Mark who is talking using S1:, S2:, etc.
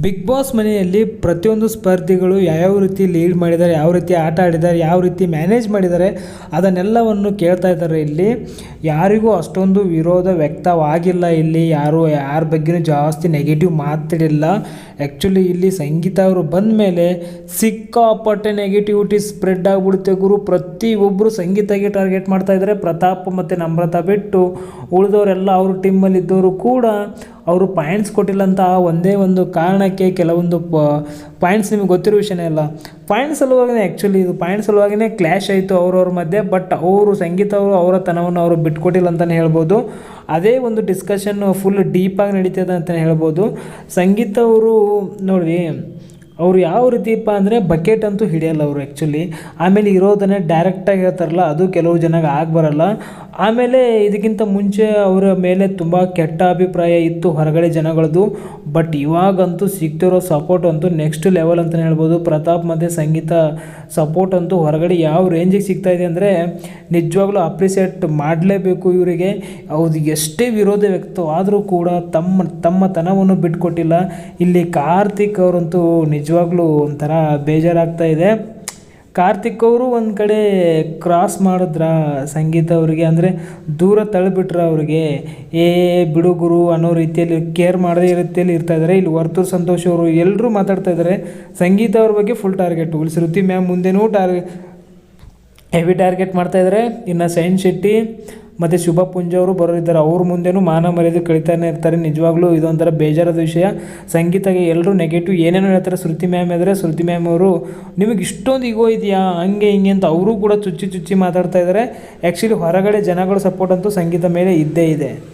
S1: Big boss ಮನೆಯಲ್ಲಿ ಪ್ರತಿಯೊಂದು ಸ್ಪರ್ಧಿಗಳು ಯಾವ್ಯಾವ ರೀತಿ ಲೀಡ್ ಮಾಡಿದ್ದಾರೆ, ಯಾವ ರೀತಿ ಆಟ ಆಡಿದ್ದಾರೆ, ಯಾವ ರೀತಿ ಮ್ಯಾನೇಜ್ ಮಾಡಿದ್ದಾರೆ ಅದನ್ನೆಲ್ಲವನ್ನು ಕೇಳ್ತಾ ಇದ್ದಾರೆ ಇಲ್ಲಿ. ಯಾರಿಗೂ ಅಷ್ಟೊಂದು ವಿರೋಧ ವ್ಯಕ್ತವಾಗಿಲ್ಲ ಇಲ್ಲಿ. ಯಾರು, ಯಾರ ಬಗ್ಗೆನೂ ಜಾಸ್ತಿ ನೆಗೆಟಿವ್ ಮಾತಾಡಿಲ್ಲ. ಆ್ಯಕ್ಚುಲಿ ಇಲ್ಲಿ ಸಂಗೀತ ಅವರು ಬಂದ ಮೇಲೆ ಸಿಕ್ಕಾಪಟ್ಟೆ ನೆಗೆಟಿವಿಟಿ ಸ್ಪ್ರೆಡ್ ಆಗಿಬಿಡುತ್ತೆ ಗುರು. ಪ್ರತಿಯೊಬ್ಬರು ಸಂಗೀತಗೆ ಟಾರ್ಗೆಟ್ ಮಾಡ್ತಾ ಇದ್ದಾರೆ. ಪ್ರತಾಪ್ ಮತ್ತು ನಮ್ರತಾ ಬಿಟ್ಟು ಉಳಿದವರೆಲ್ಲ ಅವ್ರ ಟೀಮಲ್ಲಿದ್ದವರು ಕೂಡ ಅವರು ಪಾಯಿಂಟ್ಸ್ ಕೊಟ್ಟಿಲ್ಲ ಅಂತ ಒಂದೇ ಒಂದು ಕಾರಣಕ್ಕೆ ಕೆಲವೊಂದು ಪಾಯಿಂಟ್ಸ್ ನಿಮಗೆ ಗೊತ್ತಿರೋ ವಿಷಯನೇ ಇಲ್ಲ. ಪಾಯಿಂಟ್ಸ್ ಸಲುವಾಗಿನೇ ಆ್ಯಕ್ಚುಲಿ ಇದು ಪಾಯಿಂಟ್ಸ್ ಸಲುವಾಗಿನೇ ಕ್ಲ್ಯಾಶ್ ಆಯಿತು ಅವ್ರವ್ರ ಮಧ್ಯೆ ಬಟ್ ಅವರು ಸಂಗೀತ ಅವರು ಅವರ ತನವನ್ನು ಅವರು ಬಿಟ್ಕೊಟ್ಟಿಲ್ಲ ಅಂತಲೇ ಹೇಳ್ಬೋದು. ಅದೇ ಒಂದು ಡಿಸ್ಕಷನ್ ಫುಲ್ ಡೀಪಾಗಿ ನಡೀತದೆ ಅಂತಲೇ ಹೇಳ್ಬೋದು. ಸಂಗೀತ ಅವರು ನೋಡಿ ಅವ್ರು ಯಾವ ರೀತಿಪ್ಪ ಅಂದರೆ ಬಕೆಟ್ ಅಂತೂ ಹಿಡಿಯಲ್ಲ ಅವರು ಆ್ಯಕ್ಚುಲಿ ಆಮೇಲೆ ಇರೋದನ್ನೇ ಡೈರೆಕ್ಟಾಗಿ ಹೇಳ್ತಾರಲ್ಲ, ಅದು ಕೆಲವು ಜನಗೆ ಆಗಿಬರಲ್ಲ. ಆಮೇಲೆ ಇದಕ್ಕಿಂತ ಮುಂಚೆ ಅವರ ಮೇಲೆ ತುಂಬ ಕೆಟ್ಟ ಅಭಿಪ್ರಾಯ ಇತ್ತು ಹೊರಗಡೆ ಜನಗಳದ್ದು. ಬಟ್ ಇವಾಗಂತೂ ಸಿಗ್ತಿರೋ ಸಪೋರ್ಟ್ ಅಂತೂ ನೆಕ್ಸ್ಟ್ ಲೆವೆಲ್ ಅಂತಲೇ ಹೇಳ್ಬೋದು. ಪ್ರತಾಪ್ ಮತ್ತು ಸಂಗೀತ ಸಪೋರ್ಟ್ ಅಂತೂ ಹೊರಗಡೆ ಯಾವ ರೇಂಜಿಗೆ ಸಿಗ್ತಾ ಇದೆ ಅಂದರೆ ನಿಜವಾಗ್ಲೂ ಅಪ್ರಿಸಿಯೇಟ್ ಮಾಡಲೇಬೇಕು ಇವರಿಗೆ. ಅವ್ರು ಎಷ್ಟೇ ವಿರೋಧ ವ್ಯಕ್ತವಾದರೂ ಕೂಡ ತಮ್ಮ ತಮ್ಮ ತನವನ್ನು ಬಿಟ್ಕೊಟ್ಟಿಲ್ಲ. ಇಲ್ಲಿ ಕಾರ್ತಿಕ್ ಅವರಂತೂ ನಿಜವಾಗ್ಲೂ ಒಂಥರ ಬೇಜಾರಾಗ್ತಾ ಇದೆ. ಕಾರ್ತಿಕ್ ಅವರು ಒಂದು ಕಡೆ ಕ್ರಾಸ್ ಮಾಡಿದ್ರ ಸಂಗೀತ ಅವರಿಗೆ? ಅಂದರೆ ದೂರ ತಳ್ಳಿಬಿಟ್ರ ಅವ್ರಿಗೆ? ಏ, ಬಿಡು ಗುರು, ಅನ್ನೋ ರೀತಿಯಲ್ಲಿ ಕೇರ್ ಮಾಡದೇ ರೀತಿಯಲ್ಲಿ ಇರ್ತಾ ಇದ್ದಾರೆ ಇಲ್ಲಿ ವರ್ತೂರ್ ಸಂತೋಷ್ ಅವರು ಎಲ್ಲರೂ ಮಾತಾಡ್ತಾ ಇದ್ದಾರೆ ಸಂಗೀತ ಅವ್ರ ಬಗ್ಗೆ ಫುಲ್ ಟಾರ್ಗೆಟ್ ಉಳಿಸಿ ಶ್ರುತಿ ಮ್ಯಾಮ್ ಮುಂದೆನೂ ಟಾರ್ಗೆಟ್ ಹೆವಿ ಟಾರ್ಗೆಟ್ ಮಾಡ್ತಾ ಇದ್ದಾರೆ ಇನ್ನು ಸೈನ್ ಶೆಟ್ಟಿ ಮತ್ತು ಶುಭ ಪುಂಜ ಅವರು ಬರೋರಿದ್ದಾರೆ. ಅವ್ರ ಮುಂದೆನೂ ಮಾನ ಮರ್ಯಾದೆ ಕಳಿತಾನೆ ಇರ್ತಾರೆ. ನಿಜವಾಗ್ಲೂ ಇದೊಂಥರ ಬೇಜಾರದ ವಿಷಯ. ಸಂಗೀತಗೆ ಎಲ್ಲರೂ ನೆಗೆಟಿವ್ ಏನೇನು ಹೇಳ್ತಾರೆ. ಶ್ರುತಿ ಮ್ಯಾಮ್ ಆದರೆ ಶ್ರುತಿ ಮ್ಯಾಮ್ ಅವರು, ನಿಮಗೆ ಇಷ್ಟೊಂದು ಈಗೋ ಇದೆಯಾ? ಹಂಗೆ, ಹಿಂಗೆ ಅಂತ ಅವರು ಕೂಡ ಚುಚ್ಚಿ ಚುಚ್ಚಿ ಮಾತಾಡ್ತಾ ಇದ್ದಾರೆ. ಆ್ಯಕ್ಚುಲಿ ಹೊರಗಡೆ ಜನಗಳ ಸಪೋರ್ಟ್ ಅಂತೂ ಸಂಗೀತ ಮೇಲೆ ಇದ್ದೇ ಇದೆ.